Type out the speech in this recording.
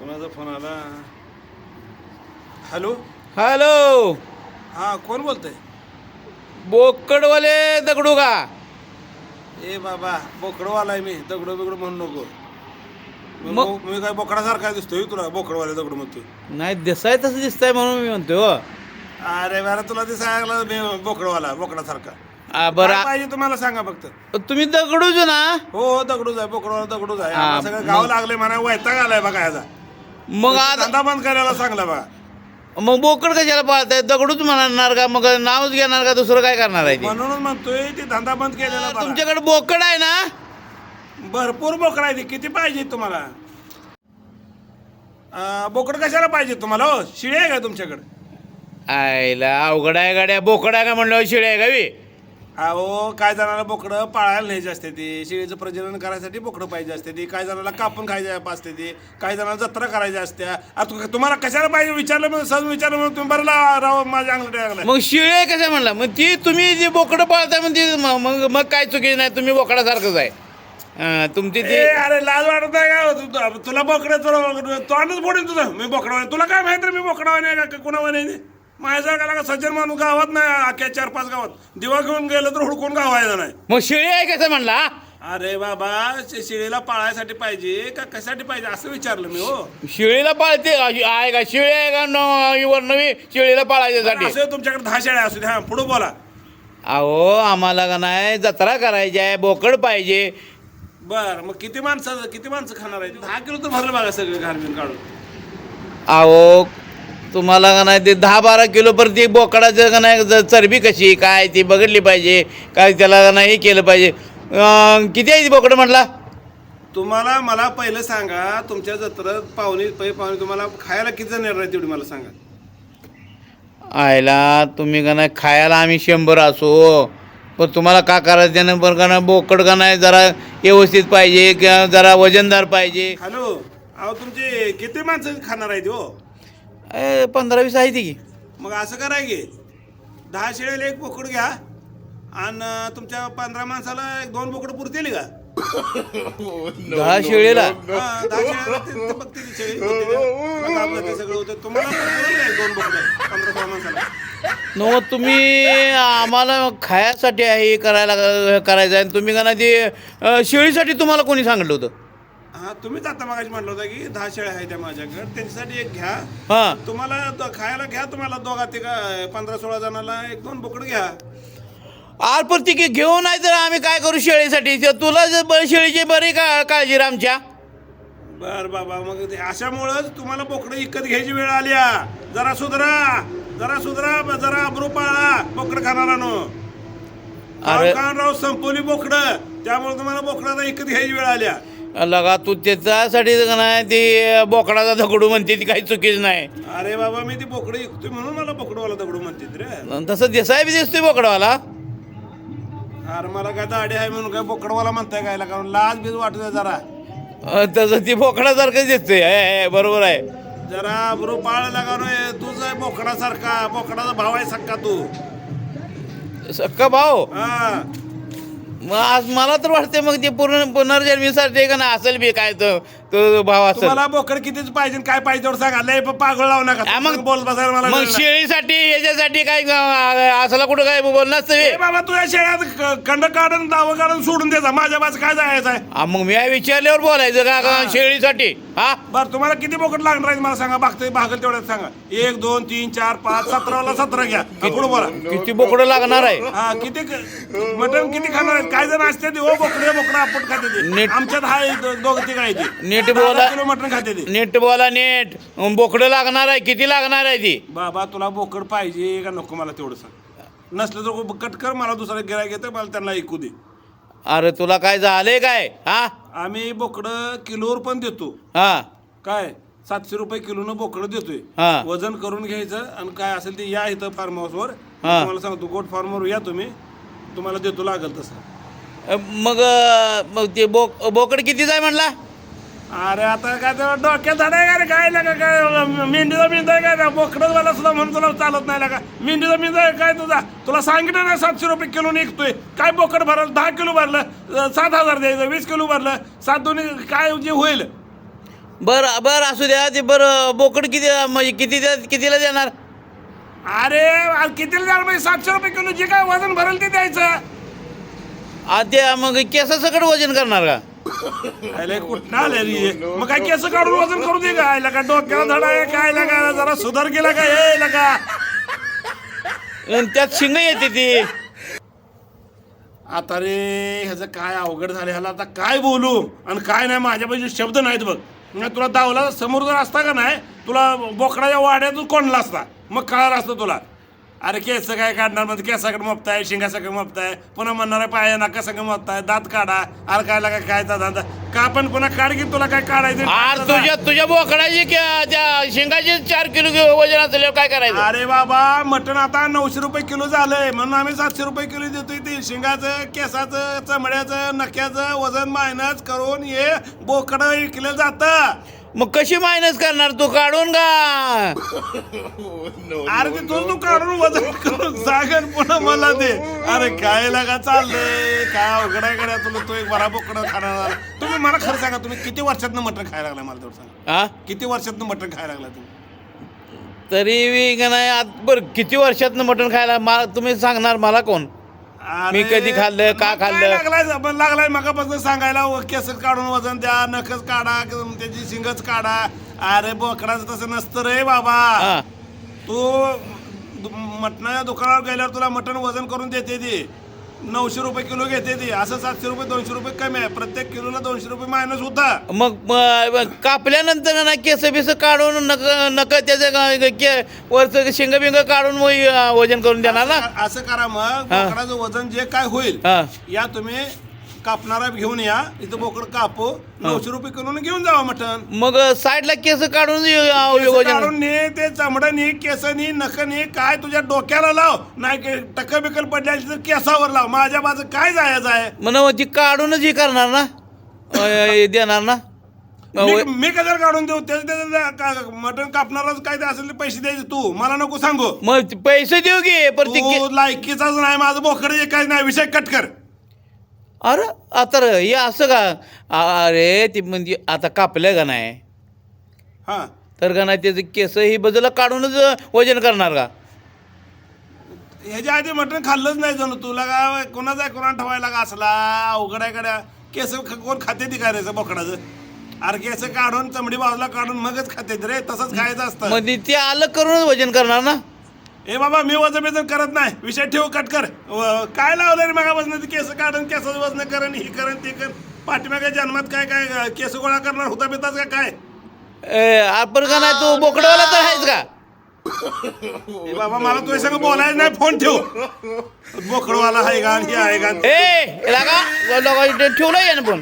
कोणाचा फोन आला? Hello? Hello? हा कोण बोलतंय? बोकडवाले दगडू का ए बाबा बोकडवाला आहे मी. दगडो बिगडो म्हणू नको. मी मग- बो- मी काय बोकडासारखा दिसतोय तुला बोकडवाले दगडो म्हणतोय नाही दिसाय तसं दिसतंय म्हणून मी म्हणतोय हो. अरे बरं तुला ते सांगला मी बोकडवाला बोकडासारखा. आ, काय बरं पाहिजे तुम्हाला सांगा फक्त. तुम्ही दगडूच ना? हो दगडूच आहे बोकडवाला दगडूच आहे. हा, आम्हाला सगळं गाव लागले म्हणा वैताग आलाय बघा याचा. मग आता धंदा बंद करायला सांगला बघा मग बोकड कशाला पाळताय? दगडूच म्हणणार का? मग नावच घेणार का? दुसरं काय करणार आहे ते? म्हणूनच म्हणतोय ते धंदा बंद केलेला. तुमच्याकडे बोकड आहे ना? भरपूर बोकड आहे ते. किती पाहिजे तुम्हाला? अं, बोकड कशाला पाहिजे तुम्हाला? हो शिळे आहे का तुमच्याकडे? आईला अवघड आहे गाड्या. बोकड आहे का म्हणलं शिळे आहे गावी अहो काय जणाला बोकडं पाळायला न्यायचे असते ती. शेळीचं प्रजनन करायसाठी बोकडं पाहिजे असते ती. काय जणाला कापून खायचे असते ती. काही जणाला जत्रा करायच्या असत्या आता तुम्हाला कशाला पाहिजे? विचारलं म्हणून सहज विचारलं म्हणून तुम्ही बरं ला- राव माझ्या अंगलटे लागला मग शिळे कशा म्हणला? मग ती तुम्ही जी बोकडं पाळताय मग ती म- मग मग काय चुकी नाही तुम्ही बोकडासारखंच आहे. हा, तुमची ती अरे लाज वाटत नाही का? तु- तु- तुला बोकडं तुला तोंडच फोडीन तुझं. मी बोकडा तुला काय माहिती रे मी बोकडा नाही का? कुणावा नाही माझ्या का सज्जन माणूस गावात नाही अख्ख्या चार पाच गावात. दिवा घेऊन गेलं तर हुडकून गावायचं नाही. मग शिळे आहे कसं म्हणला? अरे बाबा शे- शेळीला पाळायसाठी पाहिजे का कशासाठी पाहिजे? असं विचारलं मी हो. शिळीला पाळते अशी आहे का? शिळे आहे का? न वर नवी शिळीला पाळायच्यासाठी. असं तुमच्याकडे दहा शेळ्या असू द्या. पुढे बोला. अहो आम्हाला का नाही जत्रा करायची आहे बोकड पाहिजे. बर मग किती माणसं किती माणसं खाणार आहे? दहा किलो तर भरलं बघा सगळं घालून काढून. अहो तुम्हाला का नाही ते दहा बारा किलो पर ती बोकडाचं का नाही ज- चरबी कशी काय ती बघितली पाहिजे. काय त्याला का नाही हे केलं पाहिजे. अं, किती आहे ती बोकड म्हटला? तुम्हाला मला पहिलं सांगा तुमच्या जत्रेत पाहुणे पै पाहुणे तुम्हाला खायला किती जण येणार आहे तेवढी मला सांगा. आयला तुम्ही का नाही खायला आम्ही शंभर असो. पण तुम्हाला का करायचं त्यानं बरं का नाही बोकड का नाही जरा व्यवस्थित पाहिजे किंवा जरा वजनदार पाहिजे. हॅलो अहो तुमचे किती माणसं खाणार आहेत हो? ए, पंधरा वीस आहे ती. की मग असं कराय की दहा शेळ्याला एक बोकड घ्या आणि तुमच्या पंधरा माणसाला एक दोन बोकड पुरतील का? दहा शेळीला हा, दहा ती शेळी होते ते. मग आपलं ते सगळं होतं. तुम्हाला पुरतील का एक दोन बोकड पंधरा सोळा माणसाला. न तुम्ही आम्हाला खायासाठी आहे हे करायला करायचं आहे. आणि तुम्ही का नाही ते अं, शेळीसाठी तुम्हाला कोणी सांगितलं होतं? हा तुम्हीच आता मागाशी म्हटलं होतं की दहा शेळ्या आहेत त्या माझ्याकडे. त्यांच्यासाठी एक घ्या. हां. तुम्हाला द- खायला घ्या तुम्हाला दोघा ते का पंधरा सोळा जणाला एक दोन बोकड घ्या. आरपर ती घेऊन नाही तर आम्ही काय करू शेळीसाठी? ते तुला जर शेळीची बरी का काळजी रे आमच्या बर बाबा मग ते अशामुळंच तुम्हाला बोकडं विकत घ्यायची वेळ आली. जरा सुधरा जरा सुधरा ब- जरा अब्रू पाळा बोकड खाणारानो अरे- राव संपवली बोकडं. त्यामुळे तुम्हाला बोकडाचा विकत घ्यायची वेळ आल्या लगा तू त्याच्यासाठी का नाही ती बोकडाचा दगडू म्हणते ती काही चुकीच नाही. अरे बाबा मी ती बोकडं विकतोय म्हणून मला बोकडवाला दगडू म्हणते रे. अन तसं दिसाय बी दिसतोय बोकडावाला. अरे मला काय दाढी आहे म्हणून काय बोकडवाला म्हणताय काय कारण लाज बीज वाटत जरा. अं, तसं ती बोकडासारखंच दिसतोय हे, हे, बरोबर आहे. जरा अब्रू पाळ लागा रे तुझ आहे बोकडासारखा बोकडाचा भाव आहे सक्का तू. सक्का भाऊ हा. मग आज मला तर वाटते मग ते पूर्ण पुनर्जन्मीसाठी का ना असेल बी काय तर. तो भाव असेल. तुम्हाला बोकड कितीच पाहिजे आणि काय पाहिजे तेवढं सांगा. लय पागळ लावू नका. हा, मग- बोल बसायला मला मग वेळ नाही. शेळीसाठी याच्यासाठी काय अं, असला कुठं काय बोलणं असतं ए बे? बाबा तुझ्या शेळ्यात खंड काढून दावं काढून सोडून द्यायचा माझ्या बाज काय जायचं आहे? हा, मग मी विचारल्यावर बोलायचं का का हा. शेळीसाठी? हा? बरं तुम्हाला किती बोकड लागणार आहेत मला सांगा. बघतोय भागल तेवढ्यात सांगा. एक दोन तीन चार पाच सतराला सतरा घ्या. हा, पुढं बोला. किती बोकडं लागणार आहे? हा किती मटण किती खाणार आहेत? काय जण असते ते, ओ बोकडे बोकडं आपण खाते ते. नीट- आमच्यात हाय दो- दोघं तिघ आहे ते. नीट बोला. किलो मटण खाते ते. नीट बोला नीट. बोकडं लागणार आहे किती लागणार आहे ती? बाबा तुला बोकड पाहिजे का नको मला तेवढं सांग. नसलं तर कट कर मला दुसरा गिरायक येतं मला त्यांना ऐकू दे. अरे तुला काय झालंय काय? हा? आम्ही बोकडं किलोवर पण देतो. हा. काय? सातशे रुपये किलोनं बोकडं देतोय. हा. वजन करून घ्यायचं आणि काय असेल ते या इथं फार्म हाऊसवर हा. तुम्हाला सांगतो गोट फार्मवर या तुम्ही. तुम्हाला देतो लागल तसं. मग मग ते बोक बोकड कितीच आहे म्हणला? अरे आता काय तर डोक्यात झाडाय का रे? काय लागा काय मेंढीचा मेंढा आहे काय बोकडच वाला सुद्धा म्हणून तुला चालत नाही लागा. मेंढीचा मेंढा आहे काय तुझा? तुला सांगितलं ना सातशे रुपये किलो निघतोय. काय बोकड भरलं? दहा किलो भरलं. सात हजार द्यायचं वीस किलो भरलं. सात दोन्ही काय जे होईल? बरं बरं असू द्या. ते बरं बोकड किती म्हणजे किती द्या- कितीला देणार? अरे कितीला जाणार म्हणजे सातशे रुपये किलो जे काय वजन भरेल ते द्यायचं. आ, ते मग केसा सकट वजन करणार का? अरे कुठं आले रे मग काय केस काढून वजन करू दे का? का डोक्याला धडा आहे? काय लागा जरा सुधार केला का? हे लगा आणि त्यात शिंग येते ती. आता रे ह्याचं काय अवघड झालं? ह्याला आता काय बोलू? आणि काय नाही माझ्यापाशी शब्द नाहीत बघ. नाही तुला दावला समोर जर असता का नाही तुला बोकडाच्या वाड्यातून कोणला असता? मग कळालं असतं तुला. अरे केस काय काढणार? म्हणजे केसाकडे मोपताय शिंगासकडे मोपताय. पुन्हा म्हणणार आहे पाया नाका सगळं मोपताय. दात काढा. अरे काय लागा काय दादा का पण पुन्हा काढ की तुला काय काढायचं? आर तुझ्या तुझ्या बोकडाची त्या शिंगाची चार किलो वजन असल्यावर काय करायचं? अरे बाबा मटण आता नऊशे रुपये किलो झालंय. म्हणून आम्ही सातशे रुपये किलो देतोय ते शिंगाचं केसाचं चमड्याचं नक्याचं वजन मायनस करून हे बोकड विकलं जातं. मग कशी मायनस करणार तू? काढून का अरे ते तू तू काढून वजन करून सांगेन पुन्हा मला दे. अरे काय लागा चाललंय? काय अवघड आहे गड्या तुला? तो एक बरा बोकड खाणार. तुम्ही मला खरं सांगा तुम्ही किती वर्षातनं मटण खायला लागला मला तेवढं सांगा. हा किती वर्षातनं मटण खायला लागला तुम्ही? तरी बी का नाही आत- बरं किती वर्षातनं मटण खायला मला तुम्ही सांगणार मला कोण? मी कधी खाल्लं, का खाल्लं? लागलाय? लागलाय मगापासून सांगायला केस काढून वजन द्या नखच काढा त्याची शिंगच काढा. अरे बोकडाचं तसं नसतं रे बाबा. तू मटणाच्या दुकानावर गेल्यावर तुला मटण वजन करून देते ती. नऊशे रुपये किलो घेते ती. असं सातशे रुपये दोनशे रुपये कमी आहे. प्रत्येक किलोला दोनशे रुपये मायनस होता. मग म- कापल्यानंतर ना केस बिस काढून नक नक त्याचं के वरचं शिंग बिंग काढून वजन करून देणार ना? असं करा मग. बोकडाचं वजन जे काय होईल हा. या तुम्ही कापणारा घेऊन या इथं बोकड कापू नऊशे रुपये किलो घेऊन जावा मटण. मग साईडला केस काढून अं, केस वजन काढून ने ते चामडं नी केस नी नख नी काय तुझ्या डोक्याला लाव. नाही टक्क बिकल पडल्याची तर केसावर लाव. माझ्या बाजू काय जायचं आहे? म्हणून ती काढूनच हे करणार ना? अं, देणार ना? मी मी कशाला काढून देऊ? त्याचं मटण कापणारच काय ते असेल ते पैसे द्यायचे तू? मला नको सांगू. मग ते पैसे देऊ की पर ते तू लायकीचाच नाही माझं बोकड जे काय नाही. विषय कट कर. अरे आता रे, हे असं का? अरे ती म्हणजे आता कापलं का नाही? हा. तर का नाही त्याचं केस ही बाजूला काढूनच वजन करणार का? ह्याच्या आधी मटण खाल्लंच नाही जणू. तुला का कोणाचा कोणा ठेवायला का असला? अवघड आहे कड्या केस ख- कोण खाते ती काय रे बोकडाचं? अरे केस काढून चमडी बाजूला काढून मगच खाते रे. तसंच खायचं असतं. मग ते अलग करूनच वजन करणार ना? ए बाबा मी वजन बिजन करत नाही. विषय ठेव कट कर. काय लावलं रे मगापासून ते केस काढून केसाचं वजन करण ही करण ती कर. पाठीमागे जन्मात काय काय केस गोळा करणार होता बिताच का काय? ए, आपण का नाही तू बोकडवाला तर आहेस का? ए बाबा मला तुझ्या संग बोलायचं नाही फोन ठेव. बोकडवाला आहे का हे आहे का? ए लागा ठेवलं यानं पण.